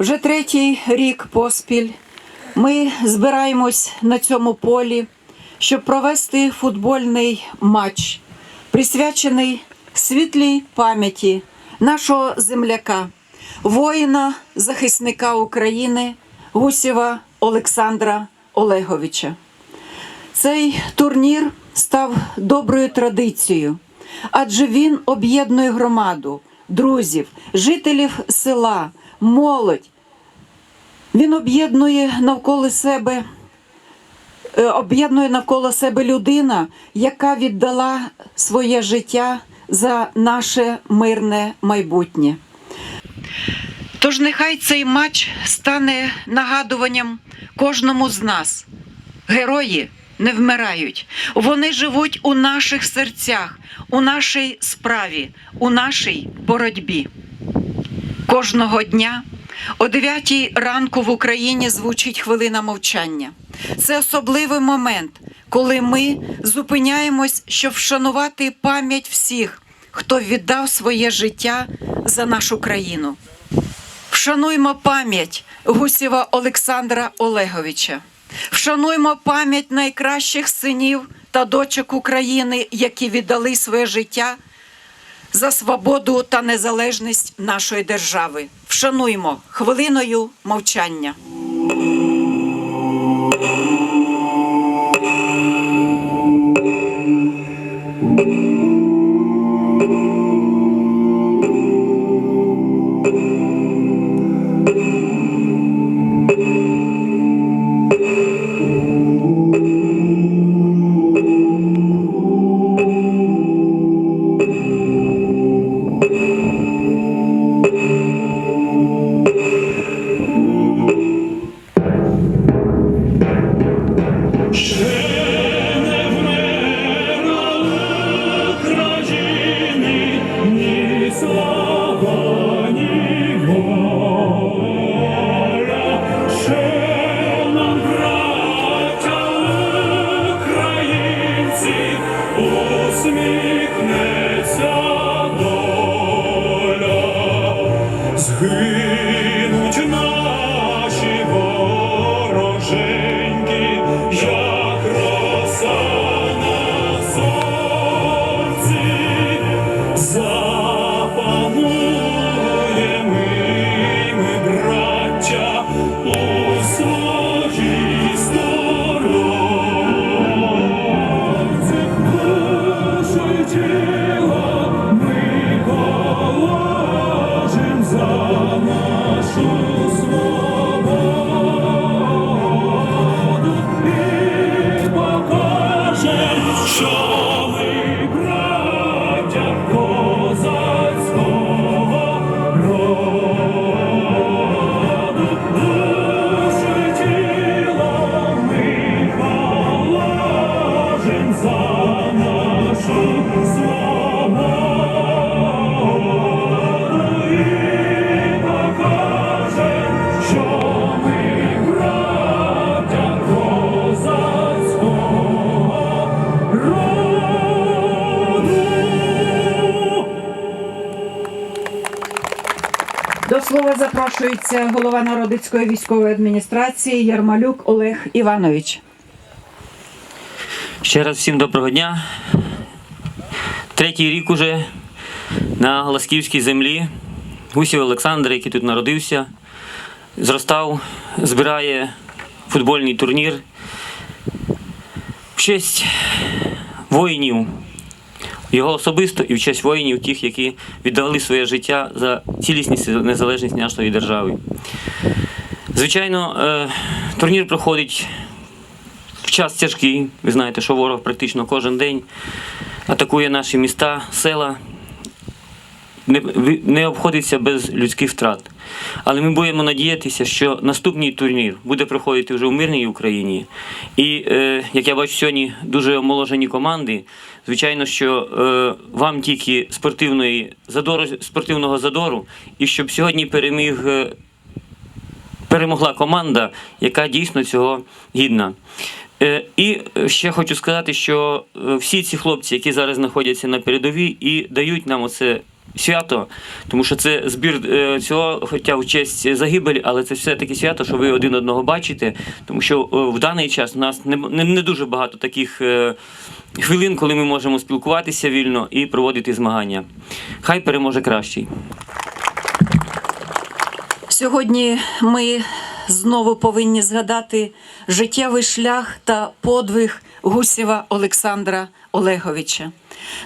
Вже третій рік поспіль ми збираємось на цьому полі, щоб провести футбольний матч, присвячений світлій пам'яті нашого земляка, воїна, захисника України Гусєва Олександра Олеговича. Цей турнір став доброю традицією, адже він об'єднує громаду, друзів, жителів села, молодь. Він об'єднує навколо себе, е, об'єднує навколо себе людина, яка віддала своє життя за наше мирне майбутнє. Тож нехай цей матч стане нагадуванням кожному з нас. Герої не вмирають. Вони живуть у наших серцях, у нашій справі, у нашій боротьбі. Кожного дня о 9 ранку в Україні звучить хвилина мовчання. Це особливий момент, коли ми зупиняємось, щоб вшанувати пам'ять всіх, хто віддав своє життя за нашу країну. Вшануймо пам'ять Гусєва Олександра Олеговича. Вшануймо пам'ять найкращих синів та дочок України, які віддали своє життя за свободу та незалежність нашої держави. Вшануймо хвилиною мовчання. країни, голова Народицької військової адміністрації Ярмалюк Олег Іванович. Ще раз всім доброго дня. Третій рік уже на Ласківській землі. Гусів Олександр, який тут народився, зростав, збирає футбольний турнір в честь воїнів, його особисто і в честь воїнів, тих, які віддали своє життя за цілісність і незалежність нашої держави. Звичайно, е, турнір проходить в час тяжкий. Ви знаєте, що ворог практично кожен день атакує наші міста, села. Не обходиться без людських втрат. Але ми будемо надіятися, що наступний турнір буде проходити вже в мирній Україні. І е, як я бачу сьогодні, дуже омоложені команди. Звичайно, що е, вам тільки спортивної задору, спортивного задору, і щоб сьогодні переміг е, перемогла команда, яка дійсно цього гідна. І ще хочу сказати, що всі ці хлопці, які зараз знаходяться на передовій і дають нам оце свято, тому що це збір е, цього, хоча в честь загибелі, але це все-таки свято, що ви один одного бачите, тому що е, в даний час у нас не, не, дуже багато таких е, хвилин, коли ми можемо спілкуватися вільно і проводити змагання. Хай переможе кращий. Сьогодні ми знову повинні згадати життєвий шлях та подвиг Гусєва Олександра Олеговича.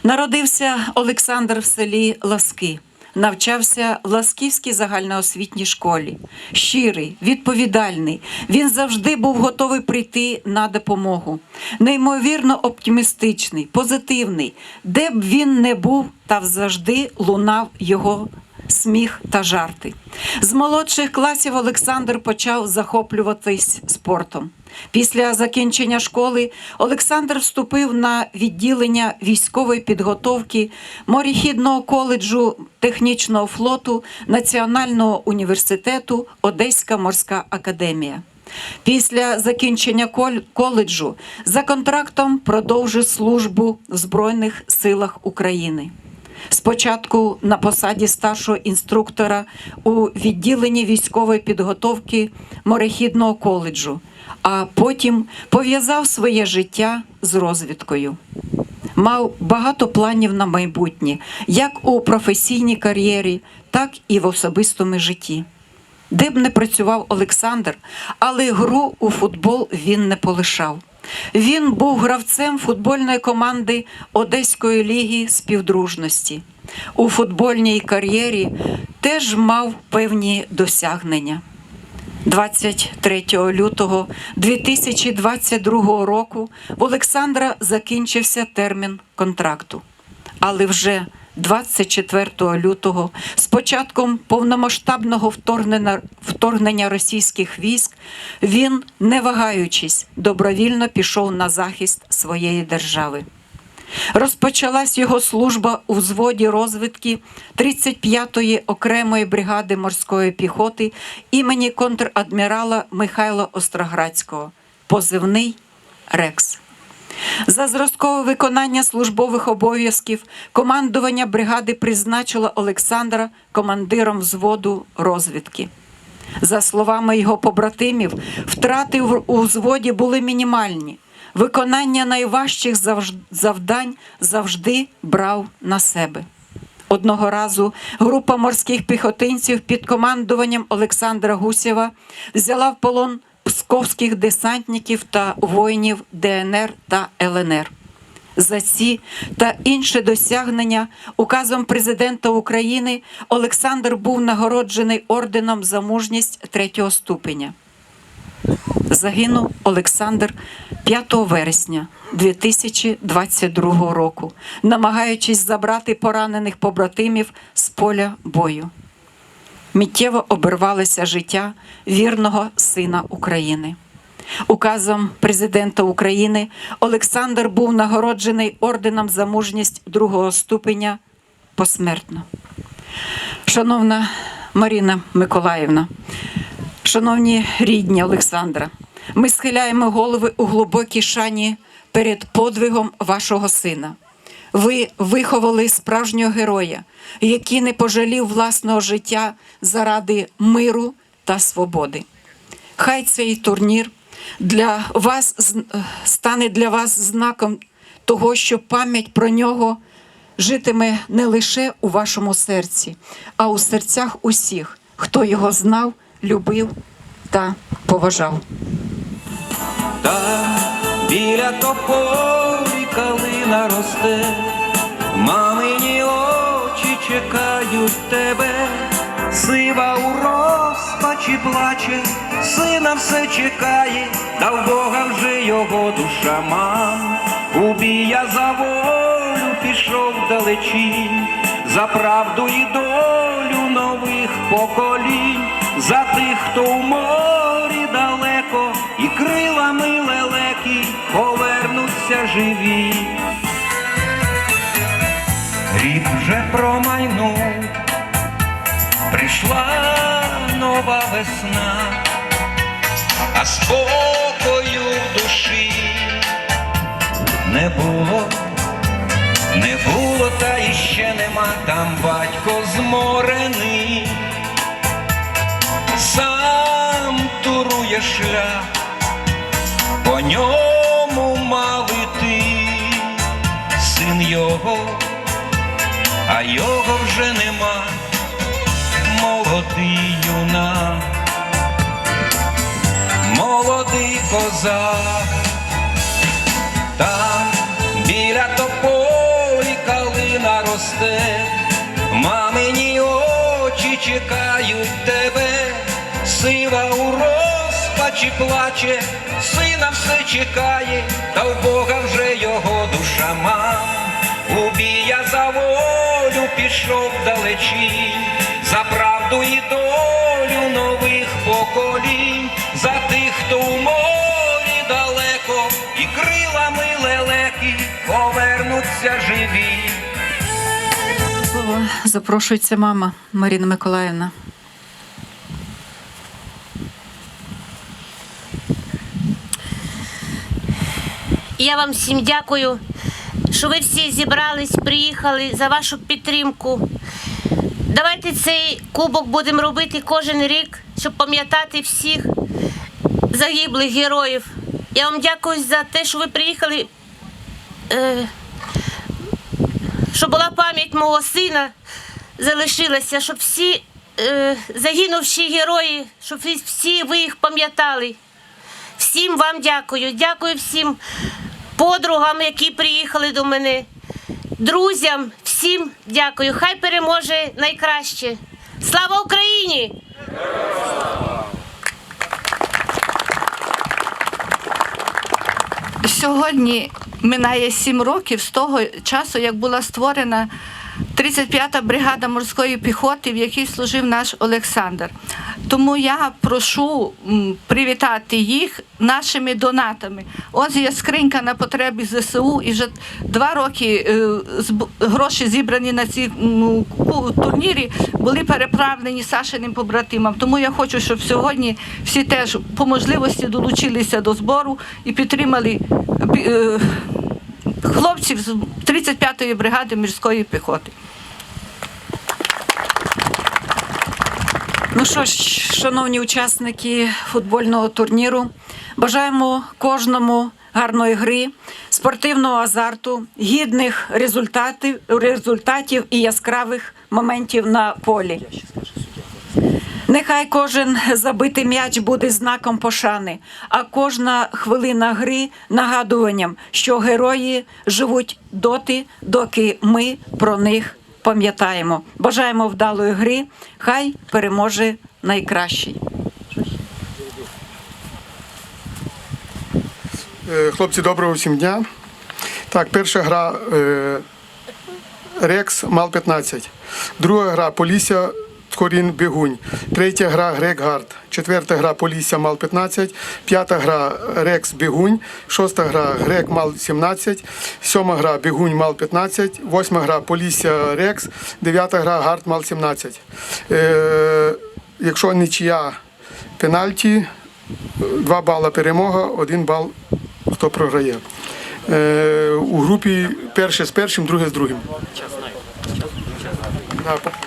Народився Олександр в селі Ласки. Навчався в Ласківській загальноосвітній школі. Щирий, відповідальний. Він завжди був готовий прийти на допомогу. Неймовірно оптимістичний, позитивний. Де б він не був, та завжди лунав його сміх та жарти. З молодших класів Олександр почав захоплюватись спортом. Після закінчення школи Олександр вступив на відділення військової підготовки морехідного коледжу технічного флоту Національного університету Одеська морська академія. Після закінчення коледжу за контрактом продовжив службу в Збройних силах України. Спочатку на посаді старшого інструктора у відділенні військової підготовки морехідного коледжу, а потім пов'язав своє життя з розвідкою. Мав багато планів на майбутнє, як у професійній кар'єрі, так і в особистому житті. Де б не працював Олександр, але гру у футбол він не полишав. Він був гравцем футбольної команди Одеської ліги співдружності. У футбольній кар'єрі теж мав певні досягнення. 23 лютого 2022 року в Олександра закінчився термін контракту. Але вже 24 лютого, з початком повномасштабного вторгнення, вторгнення російських військ, він, не вагаючись, добровільно пішов на захист своєї держави. Розпочалась його служба у взводі розвідки 35-ї окремої бригади морської піхоти імені контрадмірала Михайла Остроградського, позивний Рекс. За зразкове виконання службових обов'язків командування бригади призначило Олександра командиром взводу розвідки. За словами його побратимів, втрати у взводі були мінімальні. Виконання найважчих завдань завжди брав на себе. Одного разу група морських піхотинців під командуванням Олександра Гусєва взяла в полон псковських десантників та воїнів ДНР та ЛНР. За ці та інші досягнення указом президента України Олександр був нагороджений орденом за мужність третього ступеня. Загинув Олександр 5 вересня 2022 року, намагаючись забрати поранених побратимів з поля бою. Миттєво обірвалося життя вірного сина України. Указом президента України Олександр був нагороджений орденом за мужність другого ступеня посмертно. Шановна Маріна Миколаївна, шановні рідні Олександра, ми схиляємо голови у глибокій шані перед подвигом вашого сина. Ви виховали справжнього героя, який не пожалів власного життя заради миру та свободи. Хай цей турнір для вас е, стане для вас знаком того, що пам'ять про нього житиме не лише у вашому серці, а у серцях усіх, хто його знав, любив та поважав. Там біля тополі калина росте, мамині очі чекають тебе, сива у розпачі плаче, сина все чекає, та в Бога вже його душа мам. У бія за волю пішов далечінь, за правду і долю нових поколінь, за тих, хто у морі далеко, і крилами лелеки повернуться живі. Рік вже промайнув, прийшла нова весна, а спокою душі не було, Не було та іще нема. Там батько зморений, сам турує шлях, по ньому його вже нема, молодий юнак, молодий козак. Там біля тополі калина росте, мамині очі чекають тебе, сива у розпачі плаче, сина все чекає, та в Бога вже його душа мам. У бія пішов далечі, за правду і долю нових поколінь, за тих, хто у морі далеко, і крилами лелеки повернуться живі. Слово запрошується мама Маріна Миколаївна. Я вам всім дякую, що ви всі зібрались, приїхали за вашу підтримку. Давайте цей кубок будемо робити кожен рік, щоб пам'ятати всіх загиблих героїв. Я вам дякую за те, що ви приїхали, е, щоб була пам'ять мого сина, залишилася, щоб всі е, загинувші герої, щоб всі ви їх пам'ятали. Всім вам дякую. Дякую всім подругам, які приїхали до мене, друзям, всім дякую. Хай переможе найкраще. Слава Україні! Сьогодні минає сім років з того часу, як була створена 35-та бригада морської піхоти, в якій служив наш Олександр. Тому я прошу привітати їх нашими донатами. Ось є скринька на потреби ЗСУ, і вже два роки е, гроші зібрані на ці турнірі були переправлені Сашиним побратимам. Тому я хочу, щоб сьогодні всі теж по можливості долучилися до збору і підтримали е, хлопців з 35-ї бригади морської піхоти. Ну що ж, шановні учасники футбольного турніру, бажаємо кожному гарної гри, спортивного азарту, гідних результатів, результатів і яскравих моментів на полі. Нехай кожен забитий м'яч буде знаком пошани, а кожна хвилина гри нагадуванням, що герої живуть доти, доки ми про них пам'ятаємо. Бажаємо вдалої гри, хай переможе найкращий. Е, Хлопці, доброго всім дня. Так, перша гра е, Рекс Мал 15. Друга гра Полісся Тхорін Бігунь. Третя гра Грек Гард. Четверта гра Полісся Мал 15. П'ята гра Рекс Бігунь. Шоста гра Грек Мал 17. Сьома гра Бігунь Мал 15. Восьма гра Полісся Рекс. Дев'ята гра Гард Мал 17. Е, якщо нічия пенальті, Два бала перемога, один бал хто програє. Е, у групі перше з першим, друге з другим.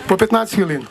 По 15 хвилин.